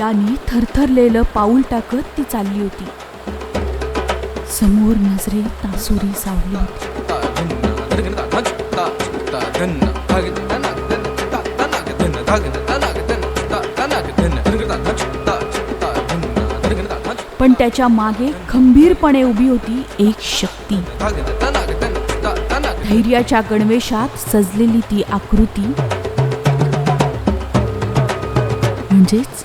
धैर्याने थरथरलेलं पाऊल टाकत ती चालली होती. समोर नजरे तासुरी सावली होती. पण त्याच्यामागे खंबीरपणे उभी होती एक शक्ती. धैर्याच्या गणवेशात सजलेली ती आकृती. म्हणजेच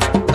Thank you.